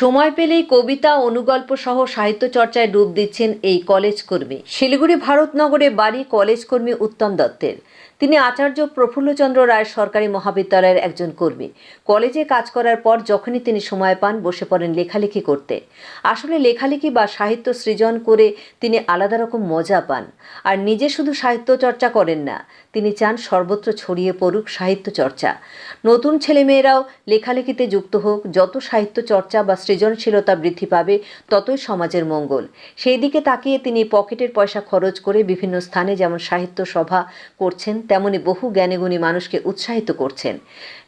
সময় পেলেই কবিতা, অনুগল্প সহ সাহিত্য চর্চায় ডুব দিচ্ছেন এই কলেজ কর্মী শিলিগুড়ি ভারতনগরে বাড়ি কলেজ কর্মী উত্তম দত্তের। তিনি আচার্য প্রফুল্লচন্দ্র রায় সরকারি মহাবিদ্যালয়ের একজন কর্মী। কলেজে কাজ করার পর যখনই তিনি সময় পান, বসে পড়েন লেখালেখি করতে। আসলে লেখালেখি বা সাহিত্য সৃজন করে তিনি আলাদা রকম মজা পান। আর নিজে শুধু সাহিত্য চর্চা করেন না, তিনি চান সর্বত্র ছড়িয়ে পড়ুক সাহিত্য চর্চা নতুন ছেলেমেয়েরাও লেখালেখিতে যুক্ত হোক, যত সাহিত্য চর্চা বা সৃজনশীলতা বৃদ্ধি পাবে, ততই সমাজের মঙ্গল। সেই দিকে তাকিয়ে তিনি পকেটের পয়সা খরচ করে বিভিন্ন স্থানে যেমন সাহিত্য সভা করছেন তেমনি বহু জ্ঞানীগুণী মানুষকে উৎসাহিত করছেন।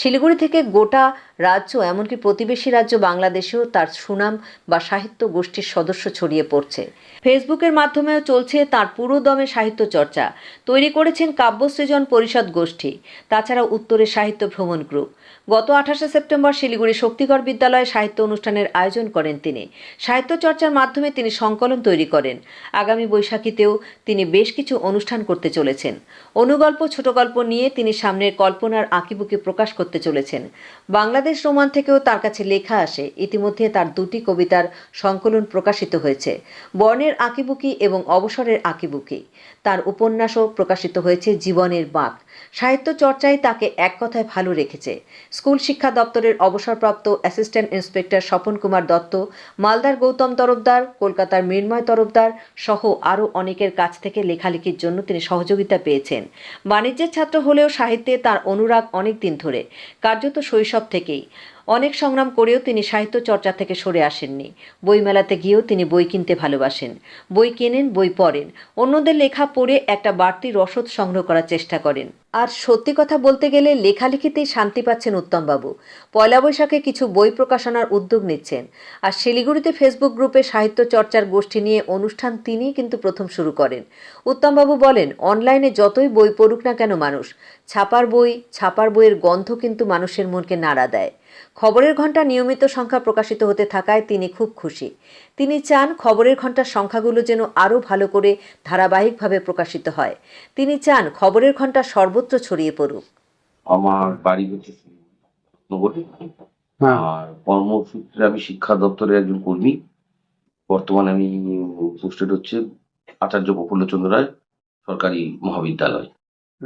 শিলিগুড়ি থেকে গোটা রাজ্য, এমনকি প্রতিবেশী রাজ্য বাংলাদেশেও তার সুনাম বা সাহিত্য গোষ্ঠীর সদস্য ছড়িয়ে পড়ছে। ফেসবুকের মাধ্যমেও চলছে তার পুরোদমে সাহিত্য চর্চা। তৈরি করেছেন কাব্যসৃজন পরিষদ গোষ্ঠী তাছাড়া উত্তরের সাহিত্য ভ্রমণ গ্রুপ। গত আঠাশে সেপ্টেম্বর শিলিগুড়ি শক্তিগড় বিদ্যালয়ে সাহিত্য অনুষ্ঠানের আয়োজন করেন তিনি। সাহিত্য চর্চার মাধ্যমে তিনি সংকলন তৈরি করেন। আগামী বৈশাখীতেও তিনি বেশ কিছু অনুষ্ঠান করতে চলেছেন। অনুগল্প ছোট গল্প নিয়ে তিনি সামনের কল্পনার আঁকিবুকি প্রকাশ করতে চলেছেন। বাংলাদেশ রোমান থেকেও তার কাছে লেখা আসে, ইতিমধ্যে তার দুটি কবিতার সংকলন প্রকাশিত হয়েছে, বর্ণের আঁকিবুকি এবং অবসরের আঁকিবুকি। তার উপন্যাসও প্রকাশিত হয়েছে জীবনের বাঁক। সাহিত্য চর্চায় তাকে এক কথায় ভালো রেখেছে। স্কুল শিক্ষা দপ্তরের অবসরপ্রাপ্ত অ্যাসিস্ট্যান্ট ইন্সপেক্টর স্বপন কুমার দত্ত, মালদার গৌতম তরফদার, কলকাতার মৃন্ময় তরফদার সহ আরও অনেকের কাছ থেকে লেখালেখির জন্য তিনি সহযোগিতা পেয়েছেন। বাণিজ্যের ছাত্র হলেও সাহিত্যে তার অনুরাগ অনেক দিন ধরে। কার্যত শৈশব থেকেই। অনেক সংগ্রাম করেও তিনি সাহিত্য চর্চা থেকে সরে আসেননি। বইমেলাতে গিয়েও তিনি বই কিনতে ভালোবাসেন। বই কেনেন, বই পড়েন। অন্যদের লেখা পড়ে একটা বাড়তি রসদ সংগ্রহ করার চেষ্টা করেন। আর সত্যি কথা বলতে গেলে লেখালেখিতেই শান্তি পাচ্ছেন উত্তমবাবু। পয়লা বৈশাখে কিছু বই প্রকাশনার উদ্যোগ নিচ্ছেন। আর শিলিগুড়িতে ফেসবুক গ্রুপে সাহিত্য চর্চার গোষ্ঠী নিয়ে অনুষ্ঠান তিনিই কিন্তু প্রথম শুরু করেন। উত্তমবাবু বলেন, অনলাইনে যতই বই পড়ুক না কেন মানুষ, ছাপার বই, ছাপার বইয়ের গন্ধ কিন্তু মানুষের মনকে নাড়া দেয়। খবরের ঘণ্টা নিয়মিত সংখ্যা প্রকাশিত হতে থাকায় তিনি খুব খুশি। তিনি চান খবরের ঘণ্টার সংখ্যাগুলো যেন আরও ভালো করে ধারাবাহিকভাবে প্রকাশিত হয়। তিনি চান খবরের ঘণ্টা সর্বত্র ছড়িয়ে পড়ুক। আমার বাড়ি হচ্ছে হ্যাঁ। আর কর্মসূত্রে আমি শিক্ষা দপ্তরের একজন কর্মী। বর্তমানে আমি পোস্টেড হচ্ছে আচার্য প্রফুল্লচন্দ্র রায় সরকারি মহাবিদ্যালয়।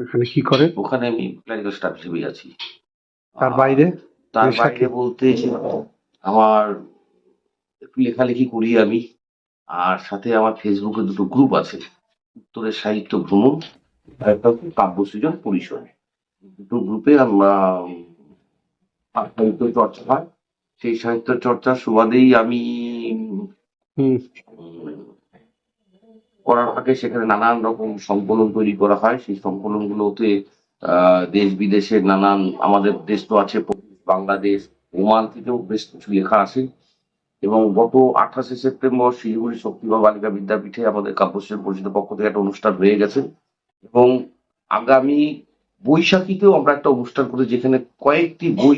এখানে কি করে ওখানে আমি ক্লারিক্যাল স্টাফ হিসেবেই আছি। তার বাইরে? তার বাইরে বলতে আমার একটু লেখালেখি করি আমি আর সাথে আমার ফেসবুকে দুটো গ্রুপ আছে উত্তরের সাহিত্য ভ্রমণ আর একটা কাব্য সৃজন পরিসর। দুটো গ্রুপে আমরা সাহিত্য চর্চা হয়। সেই সাহিত্য চর্চার সুবাদেই আমি করার আগে সেখানে নানান রকম সংকলন তৈরি করা হয়। সেই সংকলন গুলোতে দেশ বিদেশের নানান আমাদের দেশ তো আছে বাংলাদেশ ওমান থেকেও বেশ কিছু লেখা আসে এবং গত আঠাশে সেপ্টেম্বর শিলিগুড়ি শক্তিবা বালিকা বিদ্যাপীঠে আমাদের কাব্যশ্রী পরিষদের পক্ষ থেকে একটা অনুষ্ঠান হয়ে গেছে। এবং আগামী বৈশাখীতেও আমরা একটা অনুষ্ঠান করি যেখানে কয়েকটি বই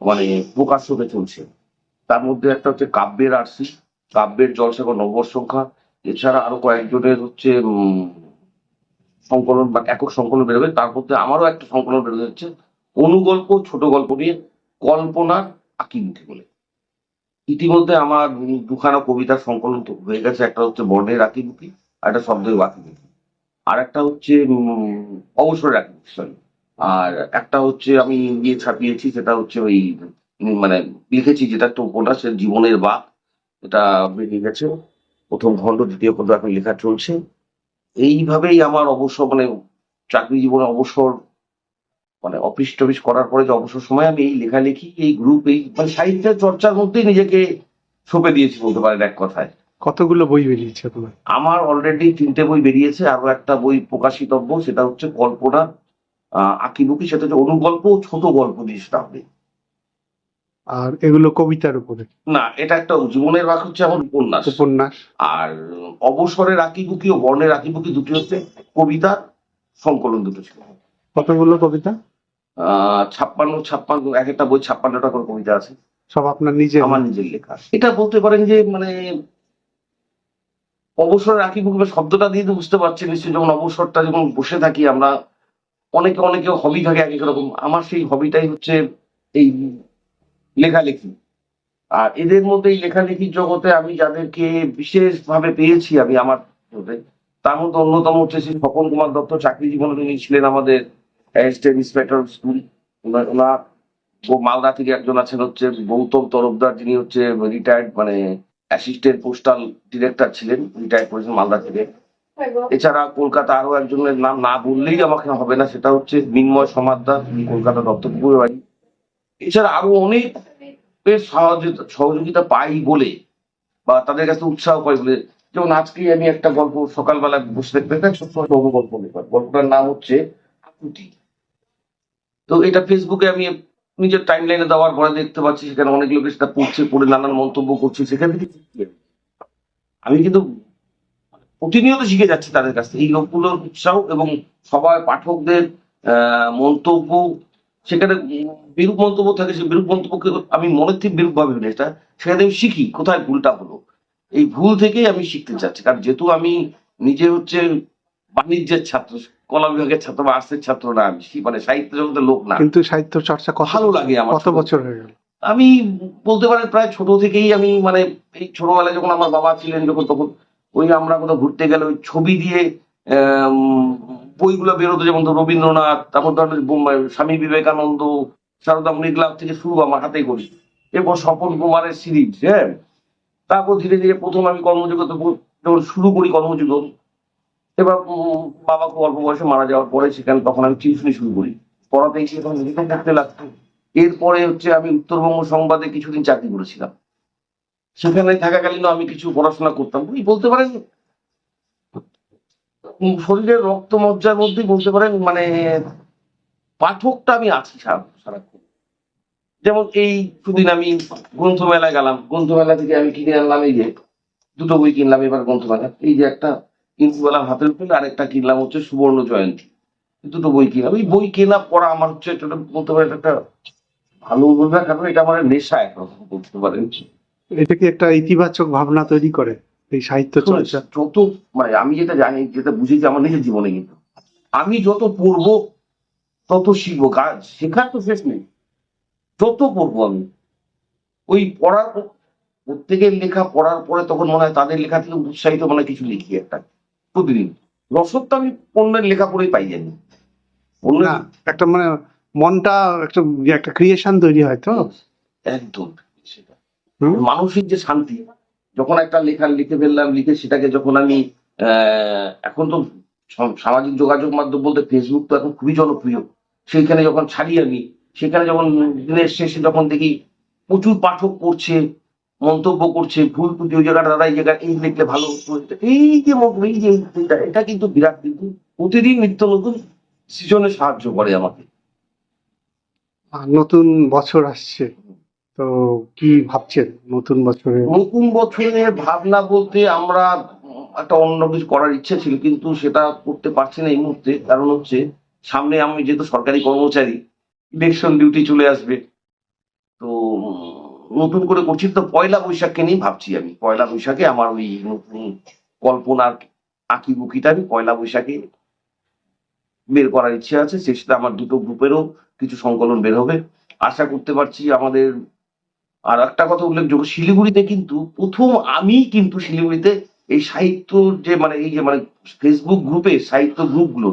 মানে প্রকাশ হতে চলছে। তার মধ্যে একটা হচ্ছে কাব্যের আরসি, কাব্যের জলসাগর নববর্ষ সংখ্যা, এছাড়া আরও কয়েকজনের হচ্ছে সংকলন বা একক সংকলন বেরোবে। তার মধ্যে আমারও একটা সংকলন বেরোতে হচ্ছে অনুগল্প ছোট গল্প নিয়ে কল্পনার আকিমুখী বলে। ইতিমধ্যে আমার দুখানা কবিতার সংকলন তো হয়ে গেছে, একটা হচ্ছে বর্ণের আকিমুখী আর একটা শব্দের আকিমুখী আর একটা হচ্ছে অবসরের আকিমুখী sorry। আর একটা হচ্ছে আমি ইয়ে ছাপিয়েছি, সেটা হচ্ছে ওই মানে লিখেছি যেটা একটা উপন্যাস জীবনের বাক, এটা বেরিয়ে গেছে। প্রথম খণ্ড, দ্বিতীয় খণ্ড এখন লেখা চলছে। এইভাবেই আমার অবসর মানে চাকরি জীবনে অবসর মানে অফিস টফিস করার পরে যে অবসর সময় আমি এই লেখালেখি এই গ্রুপ এই মানে সাহিত্যের চর্চার মধ্যেই নিজেকে সঁপে দিয়েছি বলতে পারেন এক কথায়। কতগুলো বই বেরিয়েছে তোমার? আমার অলরেডি তিনটে বই বেরিয়েছে আরও একটা বই প্রকাশিতব্য সেটা হচ্ছে কল্পনা আঁকিবুকি সেটা হচ্ছে অনুগল্প ছোট গল্প দিয়ে সেটা হবে। আর এগুলো কবিতার উপরে? না এটা একটা জীবনের বাক হচ্ছে আমার উপন্যাস। উপন্যাস। আর অবসরের আঁকিবুকি ও বর্ণের আঁকিবুকি দুটি হচ্ছে কবিতার সংকলন দুটো ছিল। কতগুলো কবিতা? ছাপ্পান্ন ছাপ্পান্ন এক একটা বই ছাপ্পান্নটা করে কবিতা আছে। সব আপনার নিজে আমার নিজের লেখা এটা বলতে পারেন যে মানে অবসর রাখি মুখে শব্দটা দিয়ে তো বুঝতে পারছি নিশ্চয়ই যখন অবসরটা যখন বসে থাকি আমরা অনেকে অনেকে হবি থাকে এক এক রকম। আমার সেই হবিটাই হচ্ছে এই লেখালেখি। আর এদের মধ্যে এই লেখালেখির জগতে আমি যাদেরকে বিশেষভাবে পেয়েছি আমি আমার মধ্যে তার মধ্যে অন্যতম হচ্ছে শ্রী স্বপন কুমার দত্ত চাকরি জীবনে তিনি ছিলেন আমাদের অ্যাসিস্ট্যান্ট ইন্সপেক্টর স্কুল ওনার ও মালদা থেকে একজন আছেন হচ্ছে গৌতম তরফদার, যিনি হচ্ছে রিটায়ার্ড মানে অ্যাসিস্ট্যান্ট পোস্টাল ডিরেক্টর ছিলেন রিটায়ার্ড করেছেন মালদা থেকে। এছাড়া কলকাতা আরও একজনের নাম না বললেই আমাকে হবে না, সেটা হচ্ছে মিন্ময় সমাদ্দার কলকাতা দত্তপুকুরের বাড়ি। এছাড়া আরও অনেক সহযোগিতা পাই বলে বা তাদের কাছে উৎসাহ পাই বলে। যেমন আজকে আমি একটা গল্প সকালবেলা বসে দেখতে সবসময় গল্প লেখার গল্পটার নাম হচ্ছে তো এটা ফেসবুকে আমি নিজের টাইম লাইনে দেওয়ার পরে দেখতে পাচ্ছি, সেখানে অনেক লোকে সেটা পড়ছে, পড়ে নানান মন্তব্য করছে, সেখান থেকে আমি। কিন্তু প্রতিনিয়ত শিখে যাচ্ছি তাদের কাছ থেকে। এই লোকগুলোর উৎসাহ এবং সবাই পাঠকদের মন্তব্য, সেখানে বিরূপ মন্তব্য থাকে, সেই বিরূপ মন্তব্যকে আমি মনের থেকে বিরূপ ভাবে না এটা সেখানে আমি শিখি, কোথায় ভুলটা হলো। এই ভুল থেকেই আমি শিখতে চাচ্ছি। কারণ যেহেতু আমি নিজে হচ্ছে বাণিজ্যের ছাত্র কলা বিভাগের ছাত্র বা আর্টসের ছাত্র না আমি। মানে সাহিত্য জগতের লোক না। কিন্তু সাহিত্য চর্চা ভালো লাগে আমার কত বছর হয়ে গেল? আমি বলতে পারেন প্রায় ছোট থেকেই আমি মানে এই ছোটবেলায় যখন আমার বাবা ছিলেন যখন তখন ওই আমরা কোথাও ঘুরতে গেলে ওই ছবি দিয়ে বইগুলো বেরোতো যেমন ধর রবীন্দ্রনাথ তারপর ধর বোম্বাই- স্বামী বিবেকানন্দ সারদা মণিগ্লাভ থেকে শুরু আমার হাতে করি। এরপর স্বপন কুমারের সিরিজ হ্যাঁ? তারপর ধীরে ধীরে প্রথম আমি কর্মযোগ্যতা যখন শুরু করি কর্মযোগ্য এবার বাবা খুব অল্প বয়সে মারা যাওয়ার পরে সেখানে তখন আমি টিউশনি শুরু করি। পড়াতে গিয়ে তখন লিখে থাকতে লাগতো এরপরে হচ্ছে আমি উত্তরবঙ্গ সংবাদে কিছুদিন চাকরি করেছিলাম। সেখানে থাকাকালীন আমি কিছু পড়াশোনা করতাম। বলতে পারেন শরীরের রক্ত মজ্জার মধ্যে বলতে পারেন মানে পাঠকটা আমি আছি সারা- সারাক্ষণ। যেমন এই সুদিন আমি গ্রন্থমেলায় গেলাম। গ্রন্থমেলা থেকে আমি কিনে আনলাম এই যে, দুটো বই কিনলাম এবার গ্রন্থমেলা এই যে একটা ইন্দুবেলা হাতের উপরে আরেকটা কিনলাম হচ্ছে সুবর্ণ জয়ন্তী। দুটো বই কিনলাম। এই বই কেনা পড়া আমার হচ্ছে একটা বলতে পারেন একটা ভালো বলবে না, কারণ এটা আমার নেশা একরকম বলতে পারেন। এটা কি একটা ইতিবাচক ভাবনা তৈরি করে এই সাহিত্য চর্চা? যত মানে আমি যেটা জানি যেটা বুঝেছি আমার নিজের জীবনে কিন্তু আমি যত পড়ব তত শিখব। কাজ শেখার তো শেষ নেই। যত পড়ব আমি। ওই পড়ার প্রত্যেকের লেখা পড়ার পরে তখন মনে হয় তাদের লেখা থেকে উৎসাহিত মনে কিছু লিখি একটা। প্রতিদিন। রসদ তো আমি অন্যের লেখা পড়েই পাই জানি। না একটা মানে মনটা একটা একটা ক্রিয়েশন তৈরি হয় তো? একদম। সেটা। যে শান্তি যখন একটা লেখা লিখে ফেললাম লিখে সেটাকে যখন আমি এখন তো সম- সামাজিক যোগাযোগ মাধ্যম বলতে ফেসবুক তো এখন খুবই জনপ্রিয়। সেইখানে যখন ছাড়ি আমি সেখানে যখন দিনের শেষে যখন দেখি প্রচুর পাঠক পড়ছে মন্তব্য করছে ভুল ত্রুটি ওই জায়গাটা দাদা এই জায়গায় এই লিখলে ভালো হতো। এই যে এই যে এটা এটা কিন্তু বিরাট কিন্তু প্রতিদিন নিত্য নতুন সৃজনে সাহায্য করে আমাকে। আর নতুন বছর আসছে তো কি ভাবছেন নতুন বছরে? নতুন বছরের ভাবনা বলতে আমরা একটা অন্য কিছু করার ইচ্ছে ছিল কিন্তু সেটা করতে পারছি না এই মুহূর্তে। কারণ হচ্ছে সামনে আমি যেহেতু সরকারি কর্মচারী ইলেকশন ডিউটি চলে আসবে। তো নতুন করে করছি, তো পয়লা বৈশাখকে নিয়ে ভাবছি আমি। পয়লা বৈশাখে আমার ওই নতুন কল্পনার আঁকি বুকিটা আমি পয়লা বৈশাখে বের করার ইচ্ছে আছে। সেটা আমার দুটো গ্রুপেরও কিছু সংকলন বের হবে। আশা করতে পারছি আমাদের আর একটা কথা উল্লেখযোগ্য, শিলিগুড়িতে কিন্তু প্রথম আমি কিন্তু শিলিগুড়িতে এই সাহিত্য যে মানে এই যে মানে ফেসবুক গ্রুপে সাহিত্য গ্রুপগুলো,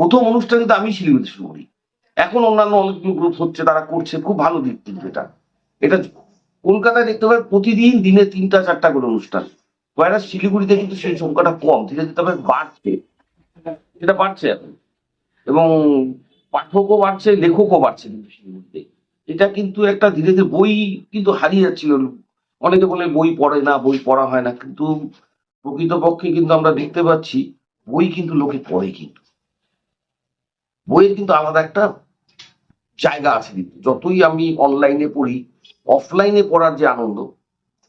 প্রথম অনুষ্ঠান কিন্তু আমি শিলিগুড়িতে শুরু করি। এখন অন্যান্য অনেকগুলো গ্রুপ হচ্ছে, তারা করছে, খুব ভালো দিক কিন্তু এটা। এটা কলকাতায় দেখতে পাবে প্রতিদিন দিনে তিনটা, চারটা করে অনুষ্ঠান। কয়টা শিলিগুড়িতে কিন্তু সেই সংখ্যাটা কম, ধীরে ধীরে তবে বাড়ছে। সেটা বাড়ছে এখন। এবং পাঠকও বাড়ছে, লেখকও বাড়ছে কিন্তু শিলিগুড়িতে। এটা কিন্তু একটা ধীরে ধীরে বই কিন্তু হারিয়ে যাচ্ছিল। অনেকে বলে বই পড়ে না, বই পড়া হয় না। কিন্তু প্রকৃতপক্ষে কিন্তু আমরা দেখতে পাচ্ছি, বই কিন্তু লোকে পড়ে কিন্তু। বইয়ের কিন্তু আলাদা একটা জায়গা আছে কিন্তু। যতই আমি অনলাইনে পড়ি অফলাইনে পড়ার যে আনন্দ,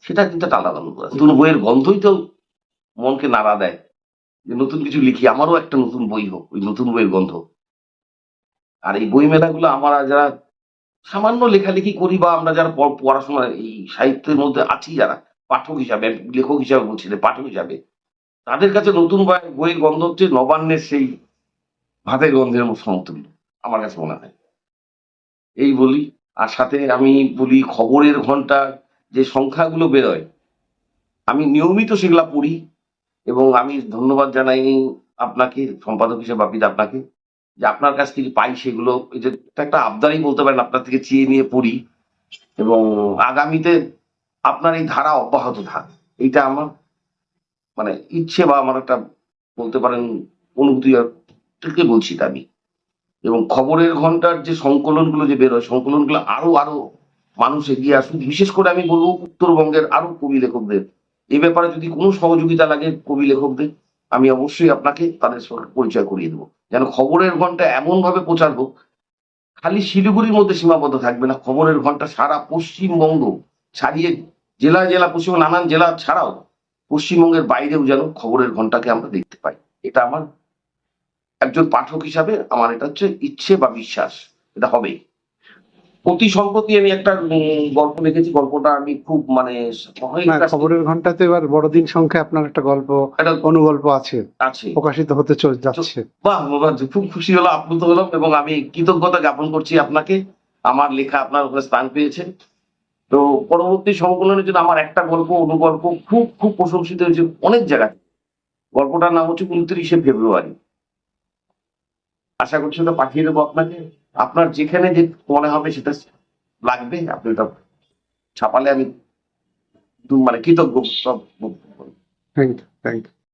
সেটা কিন্তু একটা আলাদা আনন্দ আছে। নতুন বইয়ের গন্ধই তো মনকে নাড়া দেয়। যে নতুন কিছু লিখি, আমারও একটা নতুন বই হোক, ওই নতুন বইয়ের গন্ধ। আর এই বই মেলাগুলো আমরা যারা সামান্য লেখালেখি করি বা আমরা যারা পড়াশোনা, এই সাহিত্যের মধ্যে আছি যারা, পাঠক হিসাবে, লেখক হিসাবে বলছি পাঠক হিসাবে, তাদের কাছে নতুন বই- বইয়ের গন্ধ হচ্ছে নবান্নের সেই ভাতের গন্ধের মতো সমতুল্য, আমার কাছে মনে হয়। এই বলি। আর সাথে আমি বলি খবরের ঘণ্টা, যে সংখ্যাগুলো বেরোয়, আমি নিয়মিত সেগুলা পড়ি এবং আমি ধন্যবাদ জানাই আপনাকে, সম্পাদক হিসেবে বাপিদা আপনাকে, যে আপনার কাছ থেকে পাই সেগুলো। যে একটা আবদারই বলতে পারেন, আপনার থেকে চেয়ে নিয়ে পড়ি এবং আগামীতে আপনার এই ধারা অব্যাহত থাক। এইটা আমার মানে ইচ্ছে বা আমার একটা বলতে পারেন অনুভূতি থেকে বলছি আমি। এবং খবরের ঘণ্টার যে সংকলনগুলো যে বেরোয়, সংকলনগুলো আরও আরও মানুষ এগিয়ে আসুক। বিশেষ করে আমি বলব উত্তরবঙ্গের আরও কবি লেখকদের। এ ব্যাপারে যদি কোনো সহযোগিতা লাগে কবি লেখকদের, আমি অবশ্যই আপনাকে তাদের পরিচয় করিয়ে দেবো। যেন খবরের ঘণ্টা এমন ভাবে প্রচার হোক, খালি শিলিগুড়ির মধ্যে সীমাবদ্ধ থাকবে না, খবরের ঘণ্টা সারা পশ্চিমবঙ্গ ছাড়িয়ে জেলা জেলা, পশ্চিমবঙ্গ, নানান জেলা ছাড়াও পশ্চিমবঙ্গের বাইরেও যেন খবরের ঘন্টাকে আমরা দেখতে পাই। এটা আমার একজন পাঠক হিসাবে আমার এটা হচ্ছে ইচ্ছে বা বিশ্বাস এটা হবে অতি সম্প্রতি আমি একটা গল্প লিখেছি গল্পটা আমি খুব মানে খবরের ঘন্টাতে এবার বড়দিন সংখ্যায় আপনার একটা গল্প অনুগল্প আছে আছে। প্রকাশিত হতে যাচ্ছে। বাহ খুব খুশি হলাম আপ্লুত হলাম এবং আমি কৃতজ্ঞতা জ্ঞাপন করছি আপনাকে। আমার লেখা আপনার ওখানে স্থান পেয়েছে। তো পরবর্তী সংকলনের জন্য আমার একটা গল্প অনুগল্প খুব খুব প্রশংসিত হয়েছে অনেক জায়গায়। গল্পটার নাম হচ্ছে উনত্রিশে ফেব্রুয়ারি। আশা করছি ওটা পাঠিয়ে দেবো আপনাকে। আপনার যেখানে যে মনে হবে সেটা লাগবে, আপনি ওটা ছাপালে আমি মানে কৃতজ্ঞ সব থ্যাংক ইউ থ্যাংক ইউ